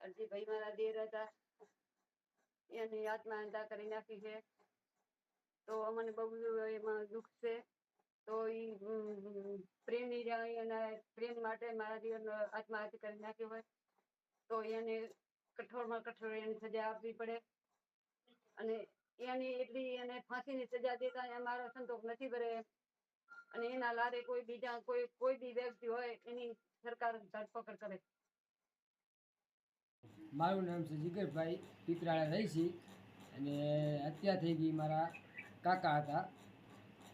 અરજીભાઈ મારા દેર હતા. એની આત્મહત્યા કરી નાખી છે. તો અમને બહુ એમાં દુઃખ છે. તો ઈ ઉમ, પ્રેમી રહ્યા પ્રેમ માટે મારા દેવનો આત્મહત્યા કરી નાખી હોય. તો એને કઠોરમાં કઠોર એની સજા આપવી પડે. અને એની એટલી એને ફાંસીની સજા દેતા અમારો સંતોષ નથી ભરે. અને એના લારે કોઈ બીજા કોઈ કોઈ બી વ્યક્તિ એની સરકાર ધરપકડ કરે. મારું નામ છે જીગરભાઈ પીપરાળા રહીશી અને હત્યા થઈ ગઈ મારા કાકા હતા.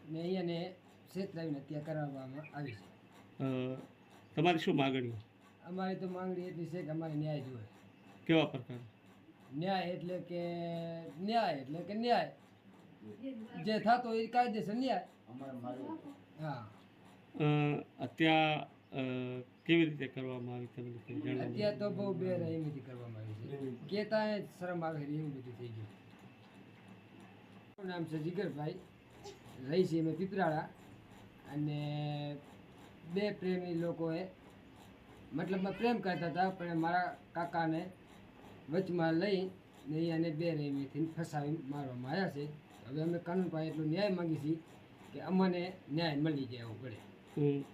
ને અહીંયાને છેતરાવીને હત્યા કરવામાં આવી છે. તમારી શું માગણી અમારી તો માંગણી એટલી છે કે અમારે ન્યાય જોઈએ. કેવા પ્રકાર? ન્યાય એટલે કે ન્યાય એટલે કે ન્યાય. જે થતો એ કાયદેસર ન્યાય. હા. અત્યારે કેવી રીતે કરવામાં આવી તમને કંઈ અત્યારે તો બહુ બે એવી રીતે કરવામાં આવી છે. કેતા શરમ આવે છે એવું બધું થઈ ગયું. મારું નામ છે જીગરભાઈ. રહી છે અમે પીપરાળા. અને બે પ્રેમી લોકોએ મતલબમાં પ્રેમ કરતા હતા પણ મારા કાકાને વચમાં લઈ ને અને બે રેમીથી ફસાવી મારવામાં આવ્યા છે. હવે અમે કાનૂન પાસે એટલો ન્યાય માંગી છીએ કે અમને ન્યાય મળી જાય એવું પડે.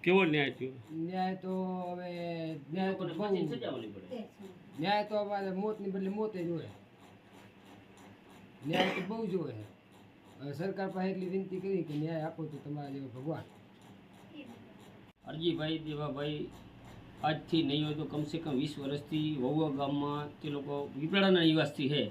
કેવો ન્યાય થયો? ન્યાય તો હવે ન્યાય તો ન્યાય તો અમારે મોતની બદલે મોતે જ હોય ન્યાય તો બહુ જ હોય સરકાર પાસે એટલી વિનંતી કરી કે ન્યાય આપો તો તમારા જેવો ભગવાન. અરજીભાઈ દેવાભાઈ આજથી નહીં હોય તો કમસે કમ વીસ વર્ષથી વહુવા ગામમાં તે લોકો પીપળાના નિવાસથી છે.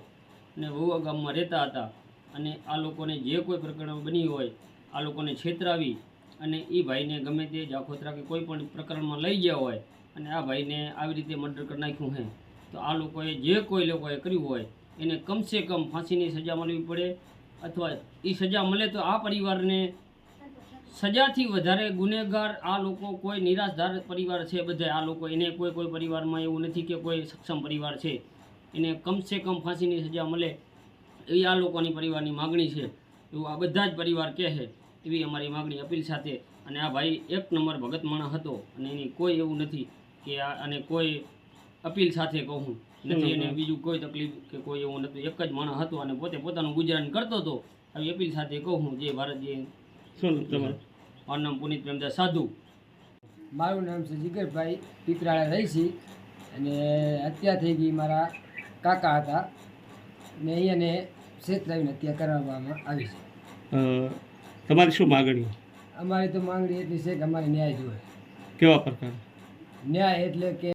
અને વહુવા ગામમાં રહેતા હતા. અને આ લોકોને જે કોઈ પ્રકરણ બની હોય આ લોકોને છેતરાવી અને એ ભાઈને ગમે તે જાખોતરા કે કોઈ પણ પ્રકરણમાં લઈ ગયા હોય અને આ ભાઈને આવી રીતે મર્ડર કરી નાખ્યું હે, તો આ લોકોએ જે કોઈ લોકોએ કર્યું હોય, એને કમસે કમ ફાંસીની સજા મળવી પડે અથવા એ સજા મળે તો આ પરિવારને સજાથી વધારે ગુનેગાર આ લોકો કોઈ નિરાશધાર પરિવાર છે બધા આ લોકો એને કોઈ કોઈ પરિવારમાં એવું નથી કે કોઈ સક્ષમ પરિવાર છે. એને કમસે કમ ફાંસીની સજા મળે એવી આ લોકોની પરિવારની માગણી છે. એવું આ બધા જ પરિવાર કહે છે. એવી અમારી માગણી અપીલ સાથે અને આ ભાઈ એક નંબર ભગત માણસ હતો અને એની કોઈ એવું નથી કે આ અને કોઈ અપીલ સાથે કહું નથી એને બીજું કોઈ તકલીફ કે કોઈ એવું નહોતું એક જ માણસ હતો અને પોતે પોતાનું ગુજરાન કરતો હતો. આવી અપીલ સાથે કહું જે ભારત જે શું નામ તમારું? મારું નામ પુનિત પ્રેમદાસ સાધુ. મારું નામ છે જીગરભાઈ પીપરાળા રહીશી. અને હત્યા થઈ ગઈ મારા કાકા હતા. ને અહીંયાને છેતરાવીને હત્યા કરવામાં આવી છે. તમારી શું માગણીઓ? અમારી તો માંગણી એટલી છે કે અમારે ન્યાય જોઈએ. કેવા પ્રકાર? ન્યાય એટલે કે